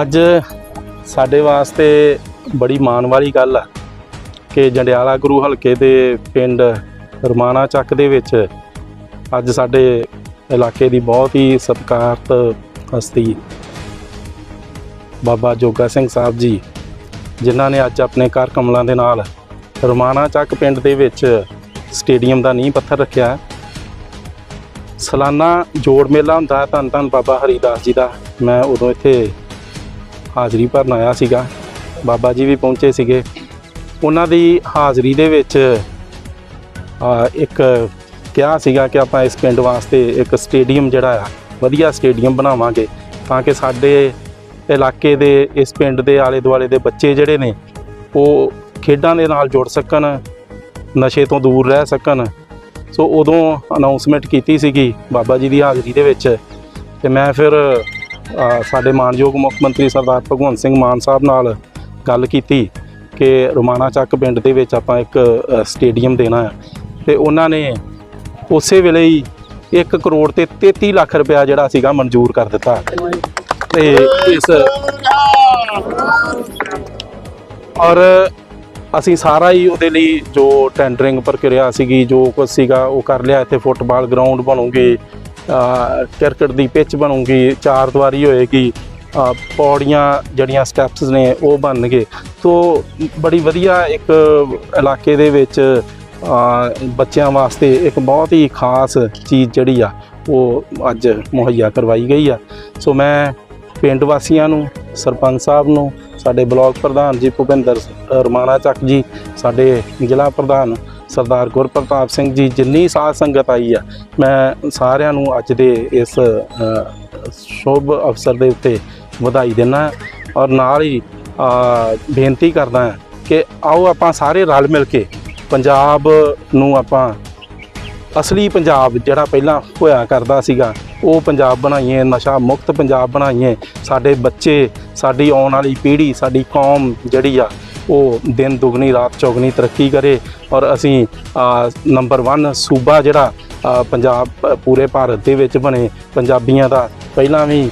ਅੱਜ ਸਾਡੇ ਵਾਸਤੇ ਬੜੀ ਮਾਣ ਵਾਲੀ ਗੱਲ ਆ ਕਿ ਜੰਡਿਆਲਾ ਗੁਰੂ ਹਲਕੇ ਦੇ ਪਿੰਡ ਰਮਾਣਾ ਚੱਕ ਦੇ ਵਿੱਚ ਅੱਜ ਸਾਡੇ ਇਲਾਕੇ ਦੀ ਬਹੁਤ ਹੀ ਸਤਿਕਾਰਤ ਹਸਤੀ ਬਾਬਾ ਜੋਗਾ ਸਿੰਘ ਸਾਹਿਬ ਜੀ, ਜਿਨ੍ਹਾਂ ਨੇ ਅੱਜ ਆਪਣੇ ਘਰ ਕਮਲਾਂ ਦੇ ਨਾਲ ਰਮਾਣਾ ਚੱਕ ਪਿੰਡ ਦੇ ਵਿੱਚ ਸਟੇਡੀਅਮ ਦਾ ਨੀਂਹ ਪੱਥਰ ਰੱਖਿਆ ਸਲਾਨਾ ਜੋੜ ਮੇਲਾ ਹੁੰਦਾ ਹੈ। ਧੰਨ ਧੰਨ ਬਾਬਾ ਹਰੀਦਾਸ ਜੀ ਦਾ। ਮੈਂ ਉਦੋਂ ਇੱਥੇ ਹਾਜ਼ਰੀ ਭਰਨ ਆਇਆ ਸੀਗਾ। ਬਾਬਾ ਜੀ ਵੀ ਪਹੁੰਚੇ ਸੀਗੇ। ਉਹਨਾਂ ਦੀ ਹਾਜ਼ਰੀ ਦੇ ਵਿੱਚ ਇੱਕ ਕਿਹਾ ਸੀਗਾ ਕਿ ਆਪਾਂ ਇਸ ਪਿੰਡ ਵਾਸਤੇ ਇੱਕ ਸਟੇਡੀਅਮ ਜਿਹੜਾ ਆ, ਵਧੀਆ ਸਟੇਡੀਅਮ ਬਣਾਵਾਂਗੇ ਤਾਂ ਕਿ ਸਾਡੇ ਇਲਾਕੇ ਦੇ, ਇਸ ਪਿੰਡ ਦੇ ਆਲੇ ਦੁਆਲੇ ਦੇ ਬੱਚੇ ਜਿਹੜੇ ਨੇ, ਉਹ ਖੇਡਾਂ ਦੇ ਨਾਲ ਜੁੜ ਸਕਣ ਨਸ਼ੇ ਤੋਂ ਦੂਰ ਰਹਿ ਸਕਣ। ਸੋ ਉਦੋਂ ਅਨਾਉਂਸਮੈਂਟ ਕੀਤੀ ਸੀਗੀ ਬਾਬਾ ਜੀ ਦੀ ਹਾਜ਼ਰੀ ਦੇ ਵਿੱਚ। ਤੇ ਮੈਂ ਫਿਰ ਸਾਡੇ ਮਾਨਯੋਗ ਮੁੱਖ ਮੰਤਰੀ ਸਰਦਾਰ ਭਗਵੰਤ ਸਿੰਘ ਮਾਨ ਸਾਹਿਬ ਨਾਲ ਗੱਲ ਕੀਤੀ ਕਿ ਰੋਮਾਣਾ ਚੱਕ ਪਿੰਡ ਦੇ ਵਿੱਚ ਆਪਾਂ ਇੱਕ ਸਟੇਡੀਅਮ ਦੇਣਾ ਹੈ ਤੇ ਉਹਨਾਂ ਨੇ ਉਸੇ ਵੇਲੇ ਹੀ 1 ਕਰੋੜ ਤੇ 33 ਲੱਖ ਰੁਪਇਆ ਜਿਹੜਾ ਸੀਗਾ ਮਨਜ਼ੂਰ ਕਰ ਦਿੱਤਾ। ਤੇ ਇਸ ਔਰ ਅਸੀਂ ਸਾਰਾ ਹੀ ਉਹਦੇ ਲਈ ਜੋ ਟੈਂਡਰਿੰਗ ਪ੍ਰਕਿਰਿਆ ਸੀਗੀ, ਜੋ ਕੁਝ ਸੀਗਾ, ਉਹ ਕਰ ਲਿਆ। ਇੱਥੇ ਫੁੱਟਬਾਲ ਗਰਾਊਂਡ ਬਣੂਗੀ ਕ੍ਰਿਕਟ ਦੀ ਪਿੱਚ ਬਣੂਗੀ, ਚਾਰ ਦੀਵਾਰੀ ਹੋਏਗੀ ਪੌੜੀਆਂ ਜਿਹੜੀਆਂ ਸਟੈਪਸ ਨੇ, ਉਹ ਬਣਨਗੇ। ਤੋਂ ਬੜੀ ਵਧੀਆ ਇੱਕ ਇਲਾਕੇ ਦੇ ਵਿੱਚ ਬੱਚਿਆਂ ਵਾਸਤੇ ਇੱਕ ਬਹੁਤ ਹੀ ਖਾਸ ਚੀਜ਼ ਜਿਹੜੀ ਆ, ਉਹ ਅੱਜ ਮੁਹੱਈਆ ਕਰਵਾਈ ਗਈ ਆ। ਸੋ, ਮੈਂ ਪਿੰਡ ਵਾਸੀਆਂ ਨੂੰ ਸਰਪੰਚ ਸਾਹਿਬ ਨੂੰ, ਸਾਡੇ ਬਲਾਕ ਪ੍ਰਧਾਨ ਜੀ ਭੁਪਿੰਦਰ ਰਮਾਣਾ ਚੱਕ ਜੀ, ਸਾਡੇ ਜ਼ਿਲ੍ਹਾ ਪ੍ਰਧਾਨ ਸਰਦਾਰ ਗੁਰਪ੍ਰਤਾਪ ਸਿੰਘ ਜੀ, ਜਿੰਨੀ ਸਾਧ ਸੰਗਤ ਆਈ ਆ, ਮੈਂ ਸਾਰਿਆਂ ਨੂੰ ਅੱਜ ਦੇ ਇਸ ਸ਼ੁਭ ਅਵਸਰ ਦੇ ਉੱਤੇ ਵਧਾਈ ਦਿੰਦਾ ਔਰ ਨਾਲ ਹੀ ਬੇਨਤੀ ਕਰਦਾ ਕਿ ਆਓ ਆਪਾਂ ਸਾਰੇ ਰਲ ਮਿਲ ਕੇ ਪੰਜਾਬ ਨੂੰ ਆਪਾਂ ਅਸਲੀ ਪੰਜਾਬ ਜਿਹੜਾ ਪਹਿਲਾਂ ਹੋਇਆ ਕਰਦਾ ਸੀਗਾ ਉਹ ਪੰਜਾਬ ਬਣਾਈਏ ਨਸ਼ਾ ਮੁਕਤ ਪੰਜਾਬ ਬਣਾਈਏ। ਸਾਡੇ ਬੱਚੇ ਸਾਡੀ ਆਉਣ ਵਾਲੀ ਪੀੜ੍ਹੀ ਸਾਡੀ ਕੌਮ ਜਿਹੜੀ ਆ ਉਹ ਦਿਨ ਦੁਗਣੀ ਰਾਤ ਚੌਗਣੀ ਤਰੱਕੀ ਕਰੇ ਔਰ ਅਸੀਂ ਨੰਬਰ 1 ਸੂਬਾ ਜਿਹੜਾ ਪੰਜਾਬ ਪੂਰੇ ਭਾਰਤ ਦੇ ਵਿੱਚ ਬਣੇ ਪੰਜਾਬੀਆਂ ਦਾ। ਪਹਿਲਾਂ ਵੀ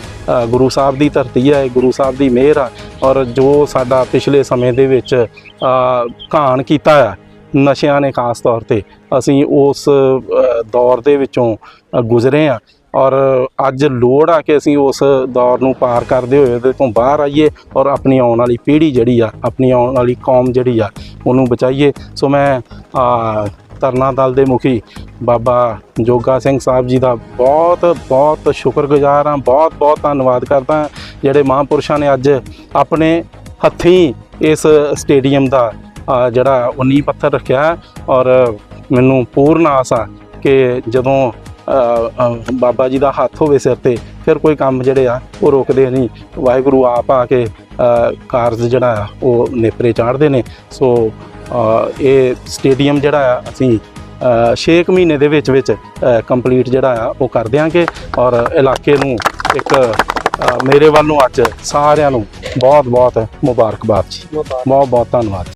ਗੁਰੂ ਸਾਹਿਬ ਦੀ ਧਰਤੀ ਹੈ ਗੁਰੂ ਸਾਹਿਬ ਦੀ ਮਿਹਰ ਆ ਔਰ ਜੋ ਸਾਡਾ ਪਿਛਲੇ ਸਮੇਂ ਦੇ ਵਿੱਚ ਅ, ਘਾਣ ਕੀਤਾ ਆ ਨਸ਼ਿਆਂ ਨੇ ਖਾਸ ਤੌਰ ਤੇ ਅਸੀਂ ਉਸ ਦੌਰ ਦੇ ਵਿੱਚੋਂ ਗੁਜ਼ਰੇ ਆ ਔਰ ਅੱਜ ਲੋੜ ਆ ਕਿ ਅਸੀਂ ਉਸ ਦੌਰ ਨੂੰ ਪਾਰ ਕਰਦੇ ਹੋਏ ਉਹਦੇ ਤੋਂ ਬਾਹਰ ਆਈਏ ਔਰ ਆਪਣੀ ਆਉਣ ਵਾਲੀ ਪੀੜ੍ਹੀ ਜਿਹੜੀ ਆ ਆਪਣੀ ਆਉਣ ਵਾਲੀ ਕੌਮ ਜਿਹੜੀ ਆ ਉਹਨੂੰ ਬਚਾਈਏ। ਸੋ ਮੈਂ ਅ, ਤਰਨਾ ਦਲ ਦੇ ਮੁਖੀ ਬਾਬਾ ਜੋਗਾ ਸਿੰਘ ਸਾਹਿਬ ਜੀ ਦਾ ਬਹੁਤ ਬਹੁਤ ਸ਼ੁਕਰਗੁਜ਼ਾਰ ਹਾਂ ਬਹੁਤ ਬਹੁਤ ਧੰਨਵਾਦ ਕਰਦਾ ਜਿਹੜੇ ਮਹਾਂਪੁਰਸ਼ਾਂ ਨੇ ਅੱਜ ਆਪਣੇ ਹੱਥੀਂ ਇਸ ਸਟੇਡੀਅਮ ਦਾ ਜਿਹੜਾ ਉਹ ਨੀਂਹ ਪੱਥਰ ਰੱਖਿਆ ਔਰ ਮੈਨੂੰ ਪੂਰਨ ਆਸ ਆ ਕਿ ਜਦੋਂ ਬਾਬਾ ਜੀ ਦਾ ਹੱਥ ਹੋਵੇ ਸਿਰ ਤੇ ਫਿਰ ਕੋਈ ਕੰਮ ਜਿਹੜੇ ਆ ਉਹ ਰੋਕਦੇ ਨਹੀਂ। ਵਾਹਿਗੁਰੂ ਆਪ ਆ ਕੇ ਕਾਰਜ ਜਿਹੜਾ ਆ ਉਹ ਨੇਪਰੇ ਚਾੜਦੇ ਨੇ। ਸੋ ਇਹ ਸਟੇਡੀਅਮ ਜਿਹੜਾ ਆ ਅਸੀਂ 6 ਮਹੀਨੇ ਦੇ ਵਿੱਚ ਵਿੱਚ ਕੰਪਲੀਟ ਜਿਹੜਾ ਆ ਉਹ ਕਰ ਦਿਆਂਗੇ। ਔਰ ਇਲਾਕੇ ਨੂੰ ਇੱਕ ਮੇਰੇ ਵੱਲੋਂ ਅੱਜ ਸਾਰਿਆਂ ਨੂੰ ਬਹੁਤ ਬਹੁਤ ਮੁਬਾਰਕਬਾਦ ਜੀ। ਬਹੁਤ ਬਹੁਤ ਧੰਨਵਾਦ।